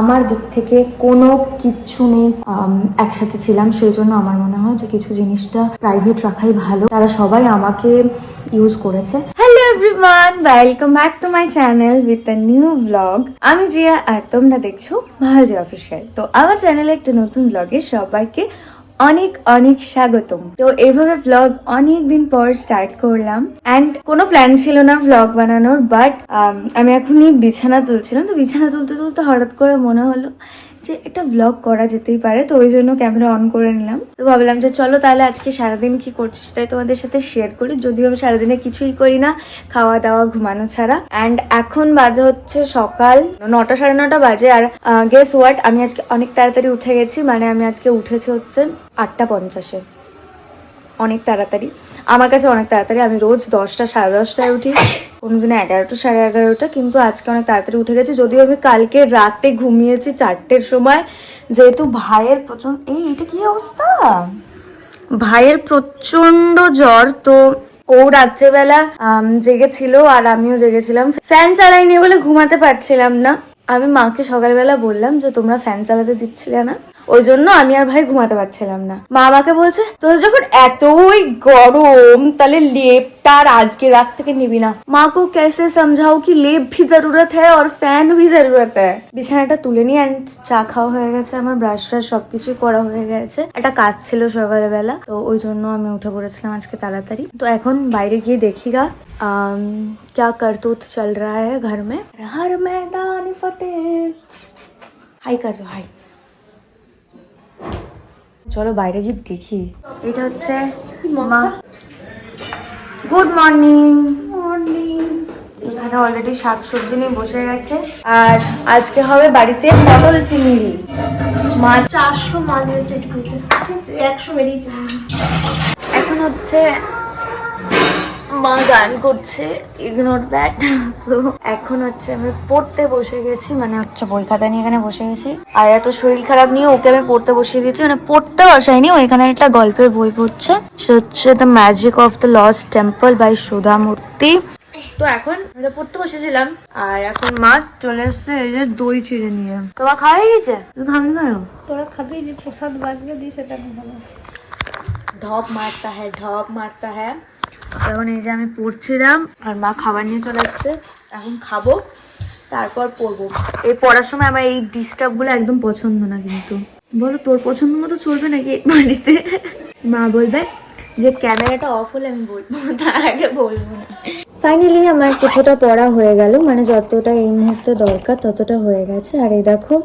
আমার দিক থেকে কোনো কিচ্ছু নেই একসাথে ছিলাম। সেই জন্য আমার মনে হয় যে কিছু জিনিসটা প্রাইভেট রাখাই ভালো। তারা সবাই আমাকে ইউজ করেছে। Hello everyone welcome back to my channel with a new blog আমি জিয়া আর তোমরা দেখছ ভালজি অফিসিয়াল তো আমার চ্যানেলে একটা নতুন ব্লগে সবাইকে অনেক অনেক স্বাগতম। তো এভাবে ভ্লগ অনেক দিন পর স্টার্ট করলাম। অ্যান্ড কোনো প্ল্যান ছিল না ভ্লগ বানানোর বাট আমি এখনই বিছানা তুলছিলাম। তো বিছানা তুলতে তুলতে হঠাৎ করে মনে হলো যে একটা ব্লগ করা যেতেই পারে, তো ওই জন্য ক্যামেরা অন করে নিলাম। তো ভাবলাম যে চলো তাহলে আজকে সারাদিন কি করছি সেটাই তোমাদের সাথে শেয়ার করি। যদিও আমি সারাদিনে কিছুই করি না, খাওয়া দাওয়া, ঘুমানো ছাড়া। অ্যান্ড এখন বাজে হচ্ছে সকাল নটা সাড়ে নটা বাজে। আর গেস ওয়াট আমি আজকে অনেক তাড়াতাড়ি উঠে গেছি মানে আমি আজকে উঠেছি হচ্ছে আটটা পঞ্চাশে। অনেক তাড়াতাড়ি। আমার কাছে অনেক তাড়াতাড়ি। আমি রোজ দশটা, সাড়ে দশটায় উঠি। কোনোদিন এগারোটা সাড়ে এগারোটা, কিন্তু আজকে অনেক তাড়াতাড়ি উঠে গেছে। যদিও আমি কালকে রাতে ঘুমিয়েছি চারটের সময়, যেহেতু ভাইয়ের প্রচণ্ড এই, এটা কি অবস্থা? ভাইয়ের প্রচণ্ড জ্বর, তো ও রাত্রেবেলা জেগেছিল আর আমিও জেগেছিলাম। ফ্যান চালাইনি বলে ঘুমাতে পারছিলাম না। আমি মাকে সকালবেলা বললাম যে, তোমরা ফ্যান চালাতে দিচ্ছিলে না? ওই জন্য আমি আর ভাই ঘুমাতে পারছিলাম না মা আমাকে বলছে তোদের যখন এতই গরম তাহলে লেপটা আর আজকে রাত থেকে নিবি না মা কো कैसे समझाओ कि लेप भी जरूरत है और फैन भी जरूरत है বিছানাটা তুলে নিয়ে অ্যান্ড চা খাওয়া হয়ে গেছে আমার ব্রাশ ট্রাশ সবকিছুই করা হয়ে গেছে একটা কাজ ছিল সকালবেলা তো ওই জন্য আমি উঠে পড়েছিলাম আজকে তাড়াতাড়ি তো এখন বাইরে গিয়ে দেখি গা আম, क्या करतूत चल रहा है घर में हर मैदान फतेह হাই কর দো হাই চলো বাইরে গিয়ে দেখি। এটা হচ্ছে মা। গুড মর্নিং মর্নিং এখানে অলরেডি শাকসবজি নিয়ে বসে গেছে। আর আজকে হবে বাড়িতে পটল চিংড়ি। মাছ চারশো মাছ হয়েছে একশো বেরিয়েছে। এখন হচ্ছে মা গান করছে ইগনোর দ্যাট তো এখন হচ্ছে আমি পড়তে বসে গেছি মানে হচ্ছে বই খাতা নিয়ে এখানে বসে গেছি। আর এত শরীর খারাপ নিয়ে ওকে আমি পড়তে বসিয়ে দিয়েছি মানে পড়তে বসাইনি ও এখানে একটা গল্পের বই পড়ছে। সে হচ্ছে the magic of the lost temple by Sudha Murthy তো এখন আমরা পড়তে বসেছিলাম আর এখন মা চলে এসছে এই যে দই চিড়ে নিয়ে। তোমার খাওয়া হয়ে গেছে? তুমি খাবি না তোরা খাবি প্রসাদ বাজবে দিই সেটা ঢপ মারতা হ্যাঁ ঢপ মারতা হ্যাঁ তখন এই যে আমি পড়ছিলাম, আর মা খাবার নিয়ে চলে আসছে এখন খাব, তারপর পড়ব। এই পড়ার সময় আমার এই ডিস্টার্বগুলো একদম পছন্দ না কিন্তু। বলো, তোর পছন্দ মতো চলবে নাকি বাড়িতে? মা বলবে যে, ক্যামেরাটা অফ হলে আমি বলব, তার আগে বলব না। ফাইনালি আমার কিছুটা পড়া হয়ে গেল মানে যতটা এই মুহূর্তে দরকার ততটা হয়ে গেছে। আর এই দেখো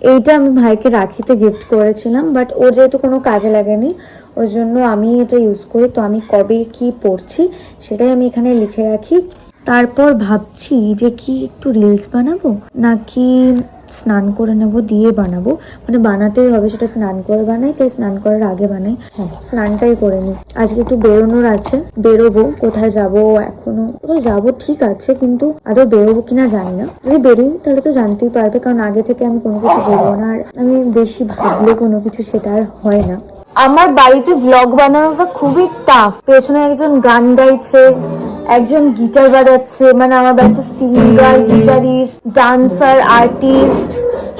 এইটা আমি ভাইকে রাখিতে গিফট করেছিলাম বাট ও যেহেতু কোনো কাজে লাগেনি ওই জন্য আমি এটা ইউজ করি। তো আমি কবে কি পড়ছি, সেটাই আমি এখানে লিখে রাখি। তারপর ভাবছি যে কি একটু রিলস বানাবো, নাকি স্নান করে নেব, দিয়ে বানাবো। মানে বানাতেই হবে, সেটা স্নান করে বানাই, চাই স্নান করার আগে বানাই। হ্যাঁ স্নানটাই করে নিই। আজকে একটু বেরোনোর আছে, বেরোবো, কোথায় যাব এখনও? কোথায় যাব ঠিক আছে, কিন্তু আদৌ বেরোবো কিনা জানি না। যদি বেরোই, তাহলে তো জানতেই পারবে, কারণ আগে থেকে আমি কোনো কিছু বেরোবো না। আর আমি বেশি ভাবলে কোনো কিছু সেটা আর হয় না। আমার বাড়িতে ভ্লগ বানানোটা খুবই টাফ পেছনে একজন গান গাইছে, একজন গিটার বাজাচ্ছে মানে আমার বাড়িতে সিঙ্গার গিটারিস্ট ডান্সার আর্টিস্ট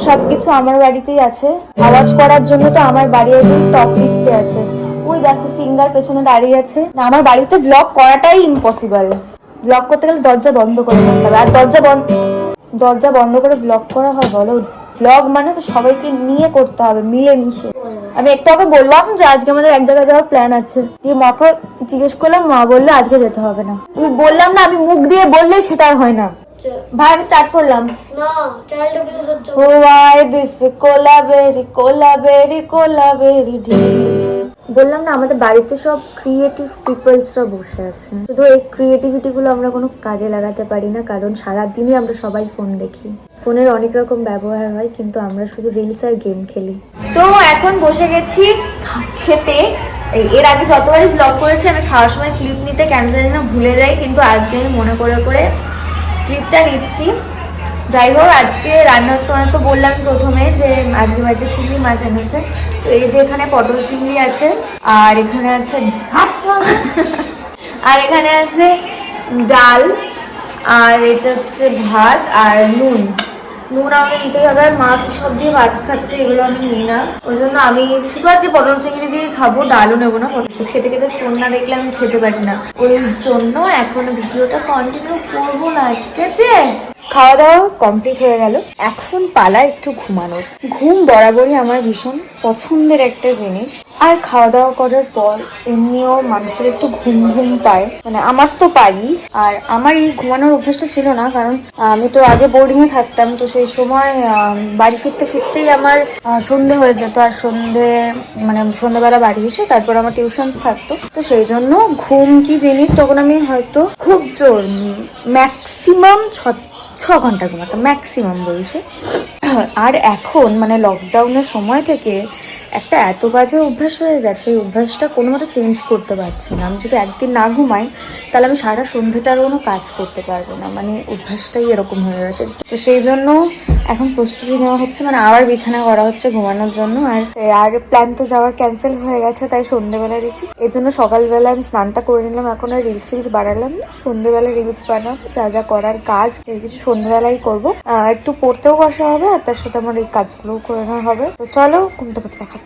সবকিছু আমার বাড়িতেই আছে। আওয়াজ করার জন্য তো আমার বাড়ি একদম টপ লিস্টে আছে। ওই দেখো সিঙ্গার পেছনে দাঁড়িয়ে আছে। না, আমার বাড়িতে ব্লগ করাটাই ইম্পসিবল ব্লগ করতে গেলে দরজা বন্ধ করে করতে হবে। আর দরজা বন্ধ দরজা বন্ধ করে ব্লগ করা হয়, বলো। ভ্লগ মানে তো সবাইকে নিয়ে করতে হবে মিলে মিশে আমি একটু আগে বললাম যে আজকে আমাদের এক জায়গায় যাওয়ার প্ল্যান আছে। দিয়ে মাকে জিজ্ঞেস করলাম মা বললে আজকে যেতে হবে না। আমি বললাম না আমি মুখ দিয়ে বললে সেটা আর হয় না। ভাই আমি স্টার্ট করলাম। না চাইল্ড অফিসে সহ্য ও আই দিস কোলাবেরি কোলাবেরি কোলাবেরি বললাম না, আমাদের বাড়িতে সব ক্রিয়েটিভ পিপলসরা বসে আছে শুধু এই ক্রিয়েটিভিটি গুলো আমরা কোনো কাজে লাগাতে পারি না, কারণ সারাদিনই আমরা সবাই ফোন দেখি। ফোনের অনেক রকম ব্যবহার হয়, কিন্তু আমরা শুধু রিলস আর গেম খেলি। তো এখন বসে গেছি খেতে। এর আগে যতবারই ভ্লগ করেছি, আমি খাওয়ার সময় ক্লিপ নিতে কেন জানি না ভুলে যাই, কিন্তু আজকে আমি মনে করে করে ক্লিপটা নিচ্ছি। যাই হোক, আজকে রান্না তোমার তো বললাম প্রথমে যে আজকে বাড়িতে চিংড়ি মাছ এনেছে। তো এই যে এখানে পটল চিংড়ি আছে, আর এখানে আছে আর এখানে আছে ডাল, আর এটা হচ্ছে ভাত আর নুন। নুন আমাকে নিতেই হবে, আর মা কি সব দিয়ে ভাত খাচ্ছে, এগুলো আমি নিই না। ওই জন্য আমি শুধু আজকে পটল চিংড়ি দিয়ে খাব, ডালও নেব না, পটল খেতে খেতে ফোন না দেখলে আমি খেতে পারি না। ওই জন্য এখন ভিডিওটা কন্টিনিউ করব না, ঠিক আছে? খাওয়া দাওয়া কমপ্লিট হয়ে গেল। এখন পালা একটু ঘুমানোর। ঘুম বরাবরই আমার ভীষণ পছন্দের একটা জিনিস। আর খাওয়া দাওয়া করার পর এমনিও মানুষের একটু ঘুম ঘুম পায়। মানে আমার তো পাই, আর আমার এই ঘুমানোর অভ্যাসটা ছিল না, কারণ আমি তো আগে বোর্ডিং এ থাকতাম, তো সেই সময় বাড়ি ফিরতে ফিরতেই আমার সন্ধে হয়ে যেত। আর সন্ধে মানে সন্ধ্যেবেলা বাড়ি এসে তারপর আমার টিউশন থাকতো। তো সেই জন্য ঘুম কি জিনিস তখন আমি হয়তো খুব জোর ম্যাক্সিমাম ছ ছ ঘণ্টা ঘুমাতাম ম্যাক্সিমাম বলছি। আর এখন মানে লকডাউনের সময় থেকে একটা এত বাজে অভ্যাস হয়ে গেছে, এই অভ্যাসটা কোনো মতো চেঞ্জ করতে পারছি না। আমি যদি একদিন না ঘুমাই, তাহলে আমি সারা সন্ধ্যেটা আর কোনো কাজ করতে পারব না। মানে অভ্যাসটাই এরকম হয়ে গেছে। তো সেই জন্য এখন প্রস্তুতি নেওয়া হচ্ছে মানে আবার বিছানা করা হচ্ছে ঘুমানোর জন্য। আর আর প্ল্যান তো যাওয়ার ক্যান্সেল হয়ে গেছে, তাই সন্ধ্যেবেলা দেখি। এর জন্য সকালবেলা আমি স্নানটা করে নিলাম, এখন আর রিলস ফিলস বানালাম না। সন্ধ্যেবেলা রিলস বানাবো, যা যা করার কাজ কিছু সন্ধ্যেবেলাই করব। একটু পড়তেও বসা হবে, আর তার সাথে আমার এই কাজগুলোও করে নেওয়া হবে। তো চলো ঘুমতে করতে দেখাচ্ছি।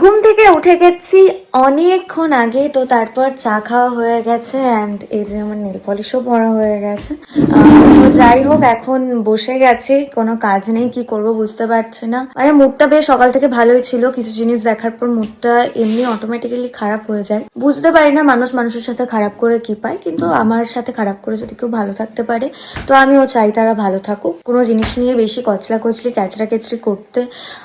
ঘুম থেকে উঠে গেছি অনেকক্ষণ আগে, তো তারপর চা খাওয়া হয়ে গেছে অ্যান্ড এই যে আমার নেল পলিশও পরা হয়ে গেছে। তো যাই হোক, এখন বসে গেছি, কোনো কাজ নেই, কি করব বুঝতে পারছি না। মানে মুডটা বেশ সকাল থেকে ভালোই ছিল, কিছু জিনিস দেখার পর মুডটা এমনি অটোমেটিক্যালি খারাপ হয়ে যায়। বুঝতে পারি না মানুষ মানুষের সাথে খারাপ করে কি পায়, কিন্তু আমার সাথে খারাপ করে যদি কেউ ভালো থাকতে পারে, তো আমিও চাই তারা ভালো থাকুক। কোনো জিনিস নিয়ে বেশি কচলা কচলি ক্যাচরা কেচড়ি করতে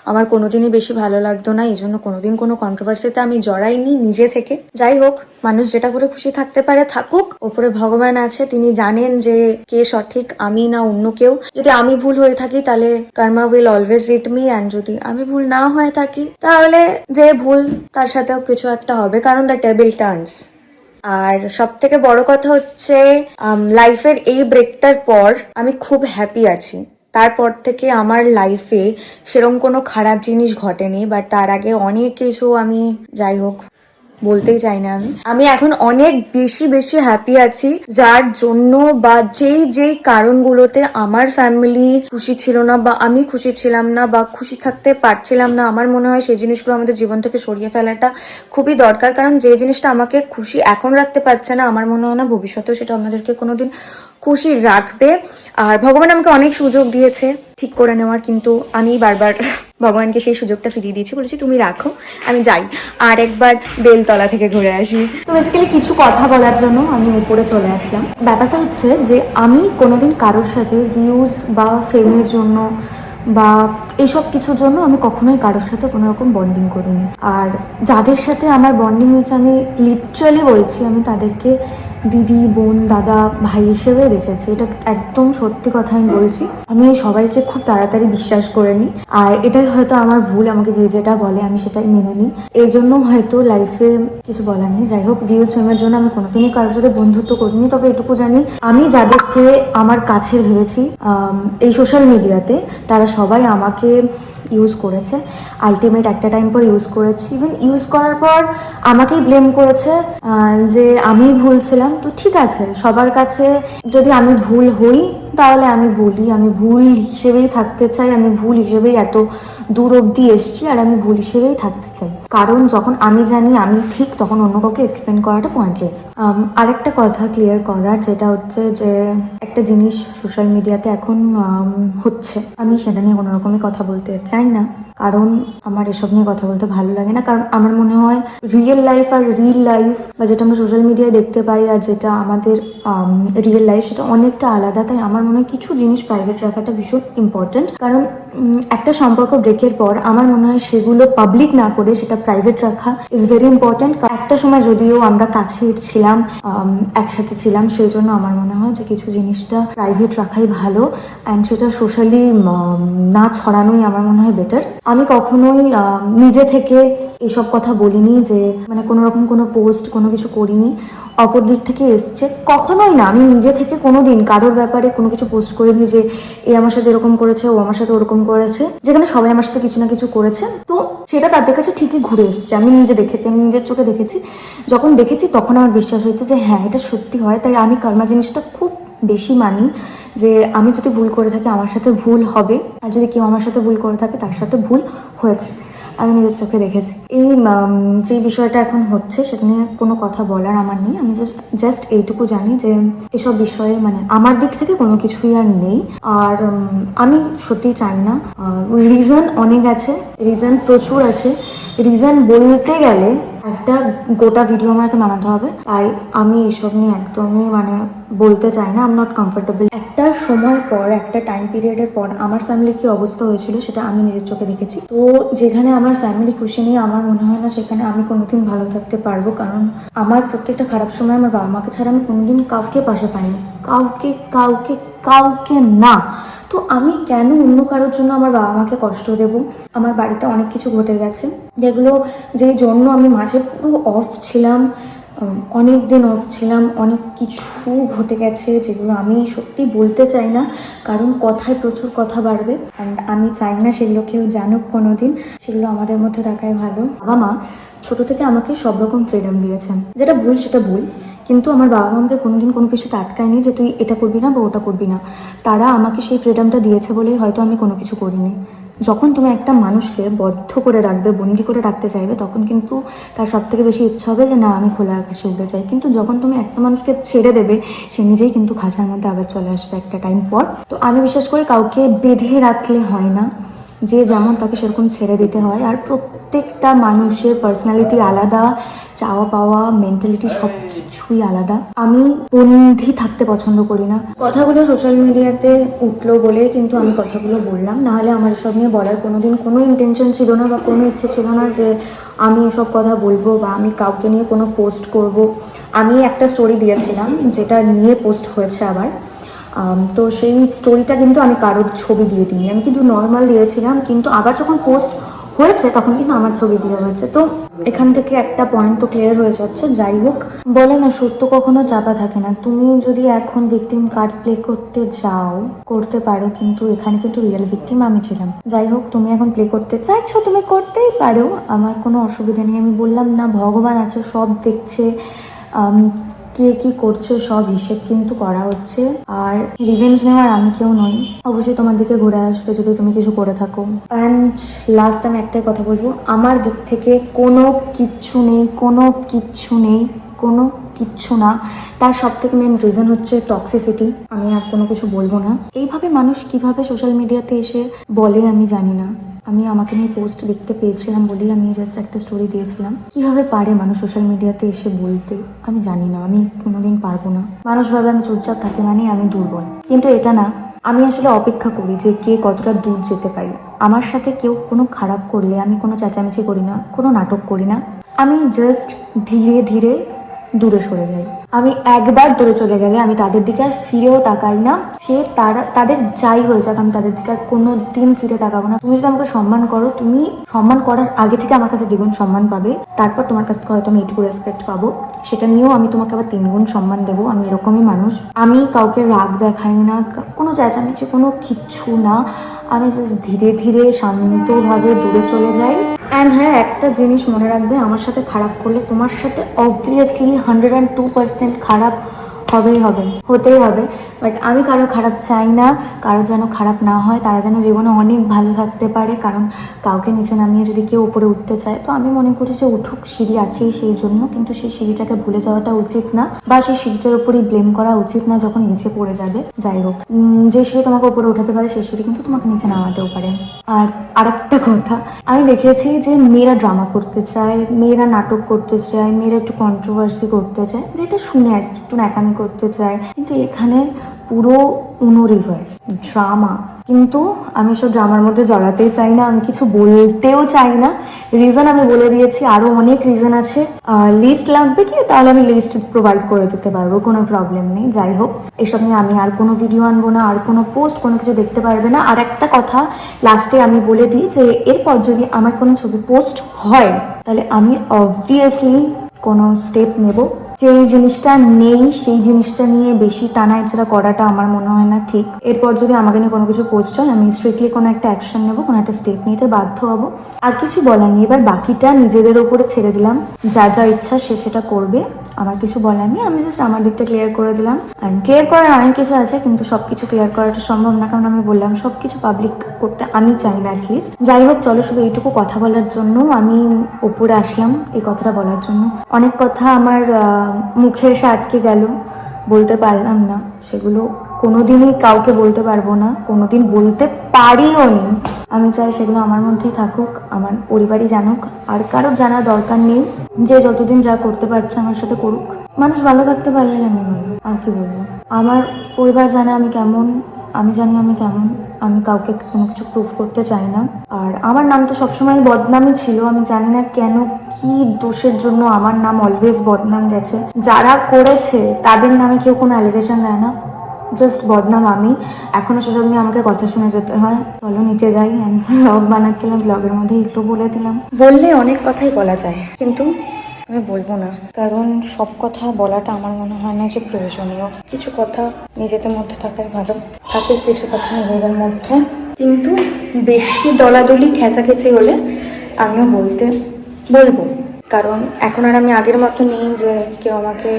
আমার কোনোদিনই বেশি ভালো লাগতো না, এই জন্য কোনোদিন কোনো কন্ট্রোভার্সিতে আমি জড়াইনি নিজে থেকে। যাই হোক, মানুষ যেটা করে খুশি থাকতে পারে, থাকুক। ওপরে ভগবান আছে, তিনি জানেন যে কে সঠিক, আমি না অন্য কেউ। যদি আমি ভুল হয়ে থাকি, তাহলে karma will always eat me and যদি আমি ভুল না হয়ে থাকি, তাহলে যে ভুল, তার সাথেও কিছু একটা হবে, কারণ দ্য টেবিল টার্নস আর সব থেকে বড় কথা হচ্ছে লাইফের এই ব্রেকটার পর আমি খুব হ্যাপি আছি। তারপর থেকে আমার লাইফে সেরকম কোনো খারাপ জিনিস ঘটেনি বাট তার আগে অনেক কিছু আমি যাই হোক বলতেই চাই না আমি। আমি এখন অনেক বেশি বেশি হ্যাপি আছি, যার জন্য বা যেই যেই কারণগুলোতে আমার ফ্যামিলি খুশি ছিল না বা আমি খুশি ছিলাম না বা খুশি থাকতে পারছিলাম না, আমার মনে হয় সেই জিনিসগুলো আমাদের জীবন থেকে সরিয়ে ফেলাটা খুবই দরকার। কারণ যে জিনিসটা আমাকে খুশি এখন রাখতে পারছে না, আমার মনে হয় না ভবিষ্যতেও সেটা আমাদেরকে কোনোদিন খুশি রাখবে। আর ভগবান আমাকে অনেক সুযোগ দিয়েছে ঠিক করে নেওয়ার, কিন্তু আমি বারবার ভগবানকে সেই সুযোগটা ফিরিয়ে দিয়েছি। বলেছি, তুমি রাখো, আমি যাই। আর একবার বেলতলা থেকে ঘুরে আসি। তো বেসিক্যালি কিছু কথা বলার জন্য আমি উপরে চলে আসলাম। ব্যাপারটা হচ্ছে যে, আমি কোনোদিন কারোর সাথে ভিউজ বা ফেমের জন্য বা এইসব কিছুর জন্য আমি কখনোই কারোর সাথে কোনো রকম বন্ডিং করিনি। আর যাদের সাথে আমার বন্ডিং হয়েছে, আমি লিটারালি বলছি, আমি তাদেরকে দিদি, বোন, দাদা, ভাই হিসেবে দেখেছি। এটা একদম সত্যি কথা আমি বলছি। আমি সবাইকে খুব তাড়াতাড়ি বিশ্বাস করে নিই। আর এটাই হয়তো আমার ভুল, আমাকে যে যেটা বলে আমি সেটাই মেনে নিই। এই জন্য হয়তো লাইফে কিছু বলার নেই। যাই হোক ভিউজ ফেমের জন্য আমি কোনোদিনই কারোর সাথে বন্ধুত্ব করিনি। তবে এটুকু জানি, আমি যাদেরকে আমার কাছে ভেবেছি এই সোশ্যাল মিডিয়াতে তারা সবাই আমাকে ইউজ করেছে। আলটিমেট একটা টাইম পর ইউজ করেছি। ইভেন ইউজ করার পর আমাকেই ব্লেম করেছে যে আমি ভুল ছিলাম। তো ঠিক আছে, সবার কাছে যদি আমি ভুল হই তাহলে আমি বলি আমি ভুল হিসেবেই থাকতে চাই, আমি ভুল হিসেবেই এত দূর অবধি এসছি আর আমি ভুল হিসেবেই থাকতে চাই। কারণ যখন আমি জানি আমি ঠিক, তখন অন্য কাউকে এক্সপ্লেন করাটা পয়েন্টলেস আরেকটা কথা ক্লিয়ার করার, যেটা হচ্ছে যে একটা জিনিস সোশ্যাল মিডিয়াতে এখন হচ্ছে। আমি সেটা নিয়ে কোনো রকমই কথা বলতে চাই না। কারণ আমার এসব নিয়ে কথা বলতে ভালো লাগে না। কারণ আমার মনে হয় রিয়েল লাইফ আর রিল লাইফ বা যেটা আমরা সোশ্যাল মিডিয়ায় দেখতে পাই আর যেটা আমাদের রিয়েল লাইফ সেটা অনেকটা আলাদা। তাই আমার মনে হয় কিছু জিনিস প্রাইভেট রাখাটা ভীষণ ইম্পর্টেন্ট কারণ একটা সম্পর্ক ব্রেকের পর আমার মনে হয় সেগুলো পাবলিক না করে সেটা প্রাইভেট রাখা ইজ ভেরি ইম্পর্টেন্ট একটা সময় যদিও আমরা কাছে ছিলাম একসাথে ছিলাম, সেই জন্য আমার মনে হয় যে কিছু জিনিসটা প্রাইভেট রাখাই ভালো। অ্যান্ড সেটা সোশ্যালি না ছড়ানোই আমার মনে হয় বেটার আমি কখনোই নিজে থেকে এসব কথা বলিনি যে মানে কোনো রকম কোনো পোস্ট কোনো কিছু করিনি। অপর দিক থেকে এসছে। কখনোই না, আমি নিজে থেকে কোনো দিন কারোর ব্যাপারে কোনো কিছু পোস্ট করিনি যে, এ আমার সাথে এরকম করেছে, ও আমার সাথে ওরকম করেছে। যেখানে সবাই আমার সাথে কিছু না কিছু করেছে। তো সেটা তাদের কাছে ঠিকই ঘুরে এসছে। আমি নিজে দেখেছি, আমি নিজের চোখে দেখেছি। যখন দেখেছি, তখন আমার বিশ্বাস হয়েছে যে হ্যাঁ এটা সত্যি হয়। তাই আমি কর্মা জিনিসটা খুব বেশি মানি যে আমি যদি ভুল করে থাকি আমার সাথে ভুল হবে। আর যদি কেউ আমার সাথে ভুল করে থাকে, তার সাথে ভুল হয়েছে। আমি নিজের চোখে দেখেছি। এই যে বিষয়টা এখন হচ্ছে, সেটা নিয়ে কোনো কথা বলার আমার নেই। আমি জাস্ট এইটুকু জানি যে এসব বিষয়ে মানে আমার দিক থেকে কোনো কিছুই আর নেই। আর আমি সত্যিই চাই না। রিজন অনেক আছে রিজন প্রচুর আছে। রিজন বলতে গেলে একটা গোটা ভিডিও আমাকে বানাতে হবে। তাই আমি এইসব নিয়ে একদমই মানে বলতে চাই না আম নট কমফোর্টেবল একটা সময় পর, একটা টাইম পিরিয়ডের পর আমার ফ্যামিলির কি অবস্থা হয়েছিল সেটা আমি নিজের চোখে দেখেছি। তো যেখানে আমার ফ্যামিলি খুশি নেই, আমার মনে হয় না সেখানে আমি কোনোদিন ভালো থাকতে পারব, কারণ আমার প্রত্যেকটা খারাপ সময় আমার বাবা মাকে ছাড়া আমি কোনোদিন কাউকে পাশে পাইনি। কাউকে কাউকে কাউকে না। তো আমি কেন অন্য কারোর জন্য আমার বাবা মাকে কষ্ট দেব? আমার বাড়িতে অনেক কিছু ঘটে গেছে। যেগুলো যেই জন্য আমি মাঝে পুরো অফ ছিলাম অনেক দিন অফ ছিলাম, অনেক কিছু ঘটে গেছে যেগুলো আমি সত্যি বলতে চাই না, কারণ কথায় প্রচুর কথা বাড়বে। অ্যান্ড আমি চাই না সেগুলো কেউ জানুক কোনো দিন সেগুলো আমাদের মধ্যে রাখাই ভালো। বাবা মা ছোটো থেকে আমাকে সব রকম ফ্রিডম দিয়েছেন। যেটা ভুল সেটা ভুল। কিন্তু আমার বাবা আমাকে কোনোদিন কোনো কিছুতে আটকায়নি যে তুই এটা করবি না বা ওটা করবি না। তারা আমাকে সেই ফ্রিডমটা দিয়েছে বলেই হয়তো আমি কোনো কিছু করিনি। যখন তুমি একটা মানুষকে বদ্ধ করে রাখবে, বন্দি করে রাখতে চাইবে, তখন কিন্তু তার সব থেকে বেশি ইচ্ছা হবে যে, না, আমি খোলা আকাশে উঠে যাই। কিন্তু যখন তুমি একটা মানুষকে ছেড়ে দেবে, সে নিজেই কিন্তু খাঁচার মধ্যে আবার চলে আসবে একটা টাইম পর। তো আমি বিশ্বাস করি কাউকে বেঁধে রাখলে হয় না। যে যেমন তাকে সেরকম ছেড়ে দিতে হয়। আর প্রত্যেকটা মানুষের পার্সোনালিটি আলাদা, চাওয়া পাওয়া মেন্টালিটি সব কিছুই আলাদা। আমি বন্ধি থাকতে পছন্দ করি না। কথাগুলো সোশ্যাল মিডিয়াতে উঠল বলে কিন্তু আমি কথাগুলো বললাম। নাহলে আমার সব নিয়ে বলার কোনোদিন কোনো ইন্টেনশন ছিল না বা কোনো ইচ্ছে ছিল না যে আমি এসব কথা বলব বা আমি কাউকে নিয়ে কোনো পোস্ট করব। আমি একটা স্টোরি দিয়েছিলাম যেটা নিয়ে পোস্ট হয়েছে আবার। তো সেই স্টোরিটা কিন্তু আমি কারোর ছবি দিয়ে দিইনি। আমি কিন্তু নর্মাল দিয়েছিলাম, কিন্তু আবার যখন পোস্ট হয়েছে, তখন কিন্তু আমার ছবি দিয়ে হয়েছে। তো এখান থেকে একটা পয়েন্ট তো ক্লিয়ার হয়ে যাচ্ছে। যাই হোক, বলে না, সত্য কখনো চাপা থাকে না। তুমি যদি এখন ভিকটিম কার্ড প্লে করতে যাও, করতে পারো, কিন্তু এখানে কিন্তু রিয়েল ভিকটিম আমি ছিলাম। যাই হোক, তুমি এখন প্লে করতে চাইছো, তুমি করতেই পারো। আমার কোনো অসুবিধা নেই। আমি বললাম, না, ভগবান আছে, সব দেখছে। কে কি করছে সব হিসেব কিন্তু করা হচ্ছে। আর রিভেঞ্জ নেওয়ার আমি কেউ নই। অবশ্যই তোমার দিকে ঘুরে আসবে যদি তুমি কিছু করে থাকো। অ্যান্ড লাস্ট আমি একটাই কথা বলব। আমার দিক থেকে কোনো কিচ্ছু নেই, কোনো কিচ্ছু নেই, কোনো কিচ্ছু না। তার সব থেকে মেন রিজন হচ্ছে টক্সিসিটি আমি আর কোনো কিছু বলব না। এইভাবে মানুষ কীভাবে সোশ্যাল মিডিয়াতে এসে বলে আমি জানি না। আমি আমাকে নিয়ে পোস্ট দেখতে পেয়েছিলাম বলেই আমি জাস্ট একটা স্টোরি দিয়েছিলাম। কীভাবে পারে মানুষ সোশ্যাল মিডিয়াতে এসে বলতে? আমি জানি না। আমি কোনোদিন পারব না। মানুষ ভাবে আমি চুপচাপ থাকি মানে আমি দুর্বল। কিন্তু এটা না। আমি আসলে অপেক্ষা করি যে কে কতটা দূর যেতে পারি। আমার সাথে কেউ কোনো খারাপ করলে আমি কোনো চেঁচামেচি করি না, কোনো নাটক করি না। আমি জাস্ট ধীরে ধীরে দূরে সরে যাই আমি একবার দূরে চলে গেলে আমি তাদের দিকে আর ফিরেও তাকাই না। সে তারা, তাদের যাই হয়ে যাক, আমি তাদের দিকে আর কোনো দিন ফিরে তাকাবো না। তুমি যদি আমাকে সম্মান করো, তুমি সম্মান করার আগে থেকে আমার কাছে দ্বিগুণ সম্মান পাবে। তারপর তোমার কাছ থেকে হয়তো আমি এইটুকু রেসপেক্ট পাবো। সেটা নিয়েও আমি তোমাকে আবার তিনগুণ সম্মান দেবো। আমি এরকমই মানুষ। আমি কাউকে রাগ দেখাই না, কোনো চেঁচামেচি, কোনো কিচ্ছু না। আমি জাস্ট ধীরে ধীরে শান্তভাবে দূরে চলে যাই। অ্যান্ড হ্যাঁ একটা জিনিস মনে রাখবে, আমার সাথে খারাপ করলে তোমার সাথে obviously hundred and two percent খারাপ হবেই হবে, হতেই হবে। বাট আমি কারও খারাপ চাই না, কারও যেন খারাপ না হয়, তারা যেন জীবনে অনেক ভালো থাকতে পারে, কারণ কাউকে নিচে নামিয়ে যদি কেউ উপরে উঠতে চায়, তো আমি মনে করি যে উঠুক, সিঁড়ি আছেই সেই জন্য, কিন্তু সেই সিঁড়িটাকে ভুলে যাওয়াটা উচিত না, বা সেই সিঁড়িটার উপরই ব্লেম করা উচিত না যখন নিচে পড়ে যাবে, যাই হোক। যে সিঁড়ি তোমাকে উপরে উঠাতে পারে, সেই সিঁড়ি কিন্তু তোমাকে নিচে নামাতেও পারে। আর আরেকটা কথা, আমি দেখেছি যে মেয়েরা ড্রামা করতে চায়, মেয়েরা নাটক করতে চায়, মেয়েরা একটু কন্ট্রোভার্সি করতে চায়, যেটা শুনে আসছে একটু ন্যাকামি করতে চায়। কিন্তু এখানে পুরো উনো রিভার্স ড্রামা কিন্তু আমি সব ড্রামার মধ্যে জড়াতেই চাই না, আমি কিছু বলতেও চাই না। রিজন আমি বলে দিয়েছি, আরও অনেক রিজন আছে। লিস্ট লাগবে কি? তাহলে আমি লিস্ট প্রোভাইড করে দিতে পারব, কোনো প্রবলেম নেই। যাই হোক, এসব নিয়ে আমি আর কোনো ভিডিও আনব না, আর কোনো পোস্ট কোনো কিছু দেখতে পারবে না। আর একটা কথা লাস্টে আমি বলে দিই যে, এরপর যদি আমার কোনো ছবি পোস্ট হয়, তাহলে আমি অবভিয়াসলি কোনো স্টেপ নেব। যে জিনিসটা নেই, সেই জিনিসটা নিয়ে বেশি টানা এছাড়া করাটা আমার মনে হয় না ঠিক। এরপর যদি আমাকে নিয়ে কোনো কিছু পোস্ট হয়, আমি স্ট্রিক্টলি কোনো একটা অ্যাকশন নেব, কোনো একটা স্টেপ নিতে বাধ্য হব। আর কিছু বলার নেই, এবার বাকিটা নিজেদের ওপরে ছেড়ে দিলাম। যা যা ইচ্ছা সে সেটা করবে। আমার কিছু বলার নেই, আমি জাস্ট আমার দিকটা ক্লিয়ার করে দিলাম। অ্যান্ড ক্লিয়ার করার অনেক কিছু আছে, কিন্তু সব কিছু ক্লিয়ার করাটা সম্ভব না, কারণ আমি বললাম সব কিছু পাবলিক করতে আমি চাই না অ্যাটলিস্ট যাই হোক, চলো শুধু এইটুকু কথা বলার জন্য, আমি উপরে আসলাম এই কথাটা বলার জন্য। অনেক কথা আমার মুখে এসে আটকে গেল, বলতে পারলাম না, সেগুলো কোনোদিনই কাউকে বলতে পারব না, কোনোদিন বলতে পারিও নি। আমি চাই সেগুলো আমার মধ্যেই থাকুক, আমার পরিবারই জানুক, আর কারও জানা দরকার নেই, যে যতদিন যা করতে পারছে আমার সাথে করুক। মানুষ ভালো থাকতে পারলে আমি ভালো? আর কি বলব? আমার পরিবার জানে আমি কেমন, আমি জানি আমি কেমন, আমি কাউকে কোনো কিছু প্রুফ করতে চাই না। আর আমার নাম তো সবসময় বদনামই ছিল, আমি জানি না কেন কি দোষের জন্য আমার নাম অলওয়েজ বদনাম গেছে। যারা করেছে, তাদের নামে কেউ কোনো অ্যালিগেশন দেয় না। জাস্ট বদনাম আমি। এখনও সেসব নিয়ে আমাকে কথা শুনে যেতে হয়। চলো নিচে যাই। ব্লগ বানাচ্ছিলাম ব্লগের মধ্যে একটু বলে দিলাম। বললে অনেক কথাই বলা যায়, কিন্তু আমি বলব না। কারণ সব কথা বলাটা আমার মনে হয় না যে প্রয়োজনীয়। কিছু কথা নিজেদের মধ্যে থাকাই ভালো। থাকুক কিছু কথা নিজেদের মধ্যে। কিন্তু বেশি দলাদলি, খেঁচাখেচি হলে আমিও বলতে বলব। কারণ এখন আর আমি আগের মতো নেই যে কেউ আমাকে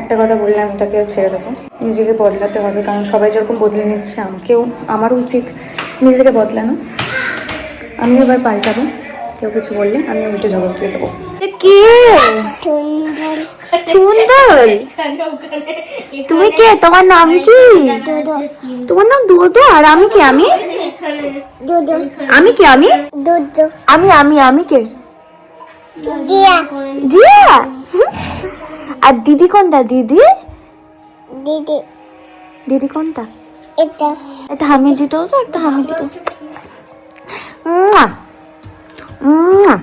একটা কথা বললে আমি তাকে ছেড়ে দেবো। নিজেকে বদলাতে হবে কারণ সবাই যেরকম বদলে নিচ্ছে আমাকেও আমারও উচিত নিজেকে বদলানো। আমি এবার পাল্টাবো কেউ কিছু বললে আমি উল্টে জবাব দিয়ে দেবো। কে? সুন্দর তুমি কে? তোমার নাম কি? তোমার নাম ডোডো আর আমি কে? আমি? আমি কে? আমি? আমি আমি আমি কে? দিয়া। জিয়া আর দিদি কোনটা? দিদি? দিদি। দিদি কোনটা? এটা। এটা হামি দিতো তো? একটা হামি দিতো মুয়া। মুয়া।